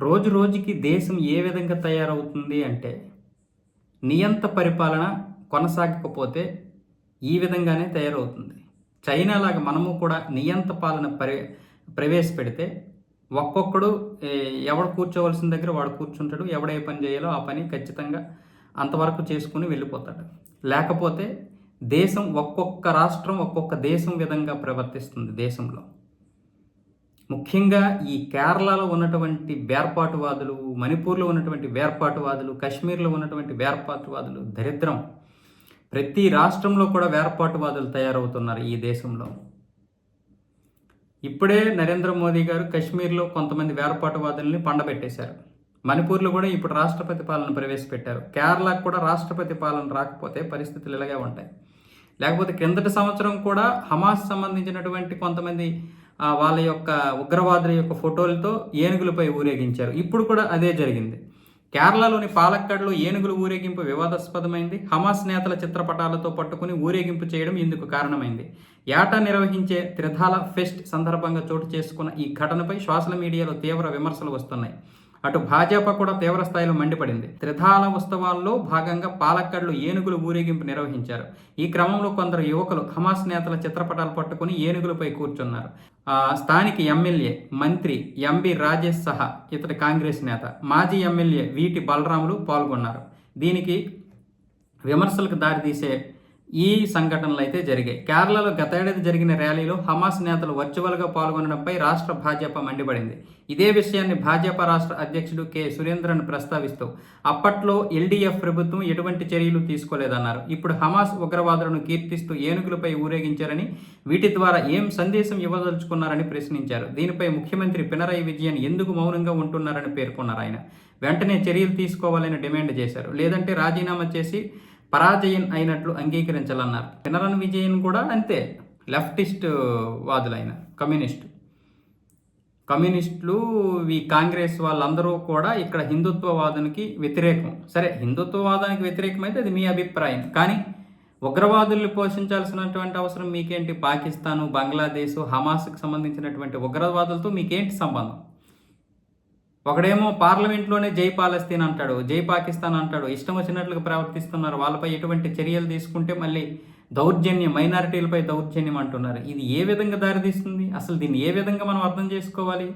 రోజు రోజుకి దేశం ఏ విధంగా తయారవుతుంది అంటే నియంత పరిపాలన కొనసాగకపోతే ఈ విధంగానే తయారవుతుంది. చైనా లాగా మనము కూడా నియంత పాలన పరి ప్రవేశపెడితే ఒక్కొక్కడు ఎవడు కూర్చోవలసిన దగ్గర వాడు కూర్చుంటాడు ఎవడ ఏ పని చేయాలో ఆ పని ఖచ్చితంగా అంతవరకు చేసుకుని వెళ్ళిపోతాడు. లేకపోతే దేశం ఒక్కొక్క రాష్ట్రం ఒక్కొక్క దేశం విధంగా ప్రవర్తిస్తుంది దేశంలో. ముఖ్యంగా ఈ కేరళలో ఉన్నటువంటి వేర్పాటువాదులు మణిపూర్లో ఉన్నటువంటి వేర్పాటువాదులు కాశ్మీర్లో ఉన్నటువంటి వేర్పాటువాదులు దరిద్రం. ప్రతి రాష్ట్రంలో కూడా వేర్పాటువాదులు తయారవుతున్నారు ఈ దేశంలో. ఇప్పుడే నరేంద్ర మోదీ గారు కాశ్మీర్లో కొంతమంది వేర్పాటువాదుల్ని పండబెట్టేశారు. మణిపూర్లో కూడా ఇప్పుడు రాష్ట్రపతి పాలన ప్రవేశపెట్టారు. కేరళకు కూడా రాష్ట్రపతి పాలన రాకపోతే పరిస్థితులు ఇలాగే ఉంటాయి. లేకపోతే క్రిందటి సంవత్సరం కూడా హమాస్ సంబంధించినటువంటి కొంతమంది వాళ్ళ యొక్క ఉగ్రవాదుల యొక్క ఫోటోలతో ఏనుగులపై ఊరేగించారు. ఇప్పుడు కూడా అదే జరిగింది. కేరళలోని పాలక్కడ్లో ఏనుగుల ఊరేగింపు వివాదాస్పదమైంది. హమాస్ నేతల చిత్రపటాలతో పట్టుకుని ఊరేగింపు చేయడం ఇందుకు కారణమైంది. ఏటా నిర్వహించే త్రిధాల ఫెస్ట్ సందర్భంగా చోటు చేసుకున్న ఈ ఘటనపై సోషల్ మీడియాలో తీవ్ర విమర్శలు వస్తున్నాయి. అటు భాజపా కూడా తీవ్ర స్థాయిలో మండిపడింది. త్రిధాల ఉత్సవాల్లో భాగంగా పాలక్కడ్లో ఏనుగులు ఊరేగింపు నిర్వహించారు. ఈ క్రమంలో కొందరు యువకులు హమాస్ నేతల చిత్రపటాలు పట్టుకుని ఏనుగులపై కూర్చున్నారు. స్థానిక ఎమ్మెల్యే మంత్రి ఎంబి రాజేష్ సహా ఇతడి కాంగ్రెస్ నేత మాజీ ఎమ్మెల్యే వీటి బలరాములు పాల్గొన్నారు. దీనికి విమర్శలకు దారితీసే ఈ సంఘటనలు అయితే జరిగాయి. కేరళలో గత ఏడాది జరిగిన ర్యాలీలో హమాస్ నేతలు వర్చువల్గా పాల్గొనడంపై రాష్ట్ర భాజపా మండిపడింది. ఇదే విషయాన్ని భాజపా రాష్ట్ర అధ్యక్షుడు కె. సురేంద్రన్ ప్రస్తావిస్తూ అప్పట్లో ఎల్డీఎఫ్ ప్రభుత్వం ఎటువంటి చర్యలు తీసుకోలేదన్నారు. ఇప్పుడు హమాస్ ఉగ్రవాదులను కీర్తిస్తూ ఏనుగులపై ఊరేగించారని వీటి ద్వారా ఏం సందేశం ఇవ్వదలుచుకున్నారని ప్రశ్నించారు. దీనిపై ముఖ్యమంత్రి పినరయి విజయన్ ఎందుకు మౌనంగా ఉంటున్నారని పేర్కొన్నారు ఆయన. వెంటనే చర్యలు తీసుకోవాలని డిమాండ్ చేశారు. లేదంటే రాజీనామా చేసి పరాజయం అయినట్లు అంగీకరించాలన్నారు. పినరన్ విజయన్ కూడా అంతే. లెఫ్టిస్ట్ వాదులైన కమ్యూనిస్ట్. కమ్యూనిస్టులు ఈ కాంగ్రెస్ వాళ్ళందరూ కూడా ఇక్కడ హిందుత్వవాదానికి వ్యతిరేకం. సరే హిందుత్వవాదానికి వ్యతిరేకమైతే అది మీ అభిప్రాయం. కానీ ఉగ్రవాదుల్ని పోషించాల్సినటువంటి అవసరం మీకేంటి? పాకిస్తాను బంగ్లాదేశ్ హమాస్కి సంబంధించినటువంటి ఉగ్రవాదులతో మీకేంటి సంబంధం? ఒకడేమో పార్లమెంట్లోనే జై పాలస్తీన్ అంటాడు జై పాకిస్తాన్ అంటాడు ఇష్టం వచ్చినట్లుగా ప్రవర్తిస్తున్నారు వాళ్ళపై ఎటువంటి చర్యలు తీసుకుంటే మళ్ళీ దౌర్జన్యం మైనారిటీలపై దౌర్జన్యం అంటున్నారు. ఇది ఏ విధంగా దారితీస్తుంది? అసలు దీన్ని ఏ విధంగా మనం అర్థం చేసుకోవాలి?